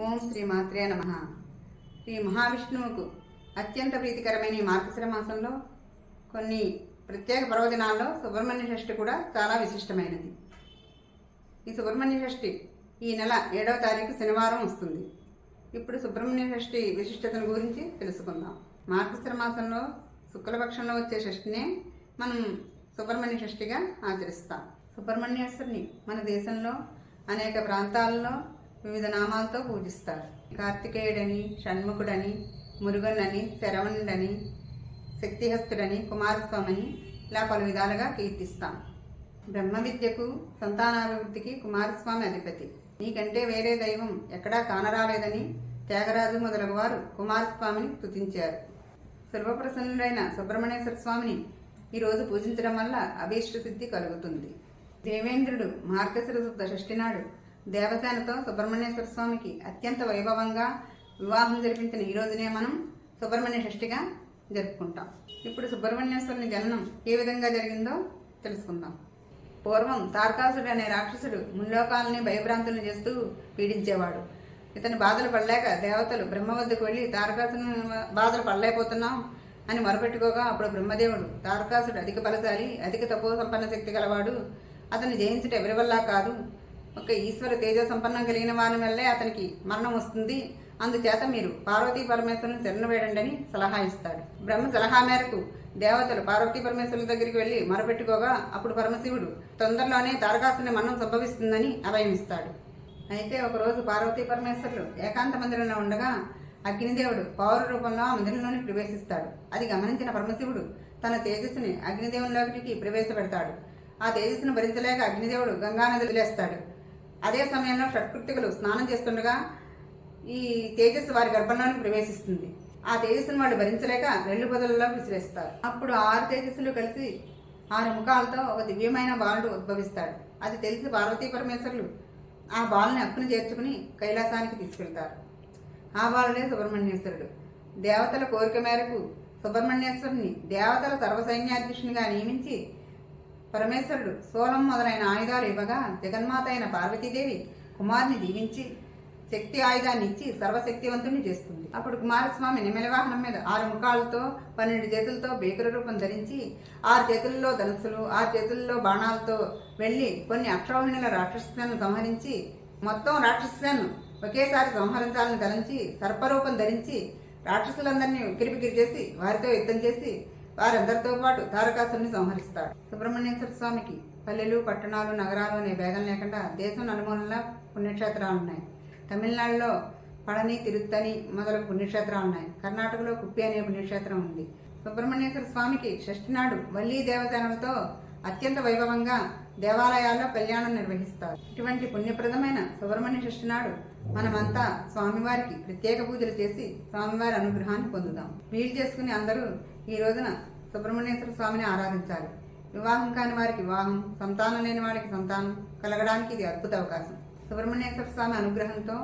ఓం శ్రీ మాత్రే నమ. శ్రీ మహావిష్ణువుకు అత్యంత ప్రీతికరమైన ఈ మార్గశిర మాసంలో కొన్ని ప్రత్యేక పర్వదినాల్లో సుబ్రహ్మణ్య షష్ఠి కూడా చాలా విశిష్టమైనది. ఈ సుబ్రహ్మణ్య షష్ఠి ఈ నెల ఏడవ తారీఖు శనివారం వస్తుంది. ఇప్పుడు సుబ్రహ్మణ్య షష్ఠి విశిష్టతను గురించి తెలుసుకుందాం. మార్గశిర మాసంలో శుక్లపక్షంలో వచ్చే షష్ఠినే మనం సుబ్రహ్మణ్య షష్ఠిగా ఆచరిస్తాం. సుబ్రహ్మణ్యేశ్వరిని మన దేశంలో అనేక ప్రాంతాల్లో వివిధ నామాలతో పూజిస్తారు. కార్తికేయుడని షణ్ముఖుడని మురుగన్నని శరవణుడని శక్తిహస్తుడని కుమారస్వామిని ఇలా పలు విధాలుగా కీర్తిస్తాం. బ్రహ్మ విద్యకు సంతానాభివృద్ధికి కుమారస్వామి అధిపతి. నీకంటే వేరే దైవం ఎక్కడా కానరాలేదని త్యాగరాజు మొదలగు వారు కుమారస్వామిని స్తుతించారు. సర్వప్రసన్నుడైన సుబ్రహ్మణ్యేశ్వర స్వామిని ఈరోజు పూజించడం వల్ల అభీష్ట సిద్ధి కలుగుతుంది. దేవేంద్రుడు మార్గశిర శుద్ధ షష్ఠి నాడు దేవసేనతో సుబ్రహ్మణ్యేశ్వర స్వామికి అత్యంత వైభవంగా వివాహం జరిపించిన ఈ రోజునే మనం సుబ్రహ్మణ్య షష్ఠిగా జరుపుకుంటాం. ఇప్పుడు సుబ్రహ్మణ్యేశ్వరుని జననం ఏ విధంగా జరిగిందో తెలుసుకుందాం. పూర్వం తారకాసుడు అనే రాక్షసుడు ముల్లోకాలని భయభ్రాంతులను చేస్తూ పీడించేవాడు. ఇతని బాధలు పడలేక దేవతలు బ్రహ్మ వద్దకు వెళ్ళి తారకాసుని బాధలు పడలేకపోతున్నాం అని మొరపెట్టుకోగా అప్పుడు బ్రహ్మదేవుడు తారకాసుడు అధిక బలశాలి అధిక తపో సంపన్న శక్తి గలవాడు. అతను జయించుట ఎవరి వల్ల కాదు. ఒక ఈశ్వర తేజ సంపన్నం కలిగిన వారి వల్లే అతనికి మరణం వస్తుంది. అందుచేత మీరు పార్వతీ పరమేశ్వరుని శరణ వేడండి అని సలహా ఇస్తాడు. బ్రహ్మ సలహా మేరకు దేవతలు పార్వతీ పరమేశ్వరుల దగ్గరికి వెళ్ళి మొరపెట్టుకోగా అప్పుడు పరమశివుడు తొందరలోనే తారకాసుని మరణం సంభవిస్తుందని అభయమిస్తాడు. అయితే ఒకరోజు పార్వతీ పరమేశ్వరులు ఏకాంత మందిరంలో ఉండగా అగ్నిదేవుడు పౌర రూపంలో ఆ మందిరంలోని ప్రవేశిస్తాడు. అది గమనించిన పరమశివుడు తన తేజస్సుని అగ్నిదేవునిలోకి ప్రవేశపెడతాడు. ఆ తేజస్సును భరించలేక అగ్నిదేవుడు గంగానది వదిలేస్తాడు అదే సమయంలో షట్కృతికలు స్నానం చేస్తుండగా ఈ తేజస్సు వారి గర్భంలోనికి ప్రవేశిస్తుంది. ఆ తేజస్సును వాళ్ళు భరించలేక రెల్లు పొదలలో విసిరేస్తారు. అప్పుడు ఆరు తేజస్సులు కలిసి ఆరు ముఖాలతో ఒక దివ్యమైన బాలుడు ఉద్భవిస్తాడు. అది తెలిసి పార్వతీ పరమేశ్వరులు ఆ బాలుని అప్పును చేర్చుకుని కైలాసానికి తీసుకెళ్తారు. ఆ బాలుడే సుబ్రహ్మణ్యేశ్వరుడు. దేవతల కోరిక మేరకు సుబ్రహ్మణ్యేశ్వరుని దేవతల సర్వసైన్యాధ్యక్షునిగా నియమించి పరమేశ్వరుడు సోలం మొదలైన ఆయుధాలు ఇవ్వగా జగన్మాత అయిన పార్వతీదేవి కుమార్ని దీవించి శక్తి ఆయుధాన్ని ఇచ్చి సర్వశక్తివంతుని చేస్తుంది. అప్పుడు కుమారస్వామి నిమిల వాహనం మీద ఆరు ముఖాలతో పన్నెండు చేతులతో భీకర రూపం ధరించి ఆరు చేతుల్లో ధనుసులు ఆరు చేతుల్లో బాణాలతో వెళ్ళి కొన్ని అక్షౌహిణుల రాక్షసులను సంహరించి మొత్తం రాక్షసులను ఒకేసారి సంహరించాలని తలంచి సర్పరూపం ధరించి రాక్షసులందరినీ ఉక్కిరిబిక్కిరి చేసి వారితో యుద్ధం చేసి వారందరితో పాటు తారకాసుని సంహరిస్తాడు. సుబ్రహ్మణ్యేశ్వర స్వామికి పల్లెలు పట్టణాలు నగరాలు అనే భేదం లేకుండా దేశం నలుమూలలా పుణ్యక్షేత్రాలు ఉన్నాయి. తమిళనాడులో పళని తిరుత్తని మొదలగు పుణ్యక్షేత్రాలు ఉన్నాయి. కర్ణాటకలో కుప్పి అనే పుణ్యక్షేత్రం ఉంది. సుబ్రహ్మణ్యేశ్వర స్వామికి షష్ఠినాడు వల్లీ దేవసేనలతో అత్యంత వైభవంగా దేవాలయాల్లో కళ్యాణం నిర్వహిస్తారు. ఇటువంటి పుణ్యప్రదమైన సుబ్రహ్మణ్య షష్ఠి నాడు మనమంతా స్వామివారికి ప్రత్యేక పూజలు చేసి స్వామివారి అనుగ్రహాన్ని పొందుదాం వీలు చేసుకుని అందరూ ఈ రోజున సుబ్రహ్మణ్యేశ్వర స్వామిని ఆరాధించాలి. వివాహం కాని వారికి వివాహం సంతానం లేని వారికి సంతానం కలగడానికి ఇది అద్భుత అవకాశం. సుబ్రహ్మణ్యేశ్వర స్వామి అనుగ్రహంతో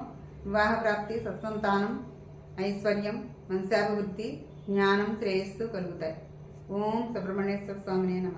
వివాహ ప్రాప్తి సత్సంతానం ఐశ్వర్యం వంశాభివృద్ధి జ్ఞానం శ్రేయస్సు కలుగుతాయి. ఓం సుబ్రహ్మణ్యేశ్వర స్వామినే నమ.